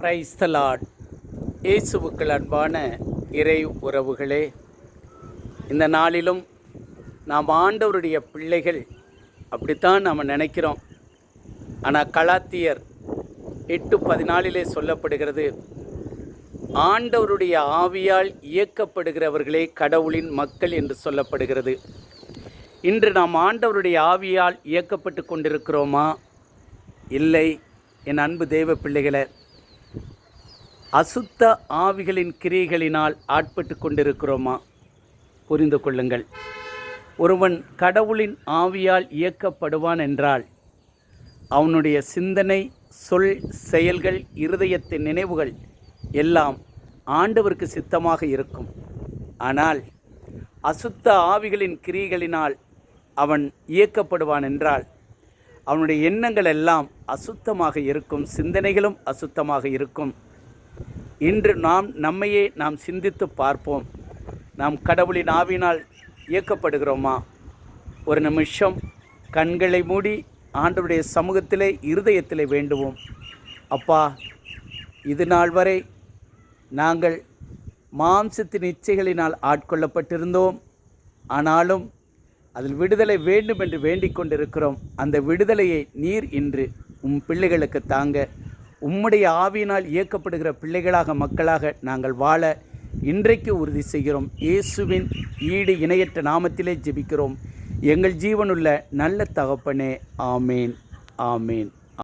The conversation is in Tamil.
பிரைஸ் இயேசுவுக்கள் அன்பான இறை உறவுகளே இந்த நாளிலும் நாம் ஆண்டவருடைய பிள்ளைகள் அப்படித்தான் நாம் நினைக்கிறோம். ஆனால் கலாத்தியர் எட்டு பதினாலிலே சொல்லப்படுகிறது ஆண்டவருடைய ஆவியால் இயக்கப்படுகிறவர்களே கடவுளின் மக்கள் என்று சொல்லப்படுகிறது. இன்று நாம் ஆண்டவருடைய ஆவியால் இயக்கப்பட்டு கொண்டிருக்கிறோமா? இல்லை என் அன்பு தெய்வ பிள்ளைகளை. அசுத்த ஆவிகளின் கிரியைகளினால் ஆட்பட்டு கொண்டிருக்கிறோமா? புரிந்து கொள்ளுங்கள். ஒருவன் கடவுளின் ஆவியால் இயக்கப்படுவான் என்றால் அவனுடைய சிந்தனை சொல் செயல்கள் இருதயத்தின் நினைவுகள் எல்லாம் ஆண்டவருக்கு சித்தமாக இருக்கும். ஆனால் அசுத்த ஆவிகளின் கிரியைகளினால் அவன் இயக்கப்படுவான் என்றால் அவனுடைய எண்ணங்கள் எல்லாம் அசுத்தமாக இருக்கும் சிந்தனைகளும் அசுத்தமாக இருக்கும். இன்று நாம் நம்மையே நாம் சிந்தித்து பார்ப்போம். நாம் கடவுளின் ஆவினால் இயக்கப்படுகிறோமா? ஒரு நிமிஷம் கண்களை மூடி ஆண்டவருடைய சமூகத்திலே இருதயத்திலே வேண்டுவோம். அப்பா இது நாள் வரை நாங்கள் மாம்சத்தின் இச்சைகளினால் ஆட்கொள்ளப்பட்டிருந்தோம். ஆனாலும் அதில் விடுதலை வேண்டும் என்று வேண்டிக் கொண்டிருக்கிறோம். அந்த விடுதலையை நீர் இன்று உம் பிள்ளைகளுக்கு தாங்க. உம்முடைய ஆவியினால் இயக்கப்படுகிற பிள்ளைகளாக மக்களாக நாங்கள் வாழ இன்றைக்கு உறுதி செய்கிறோம். இயேசுவின் ஈடு இணையற்ற நாமத்திலே ஜெபிக்கிறோம். எங்கள் ஜீவனுள்ள நல்ல தகப்பனே ஆமேன் ஆமேன்.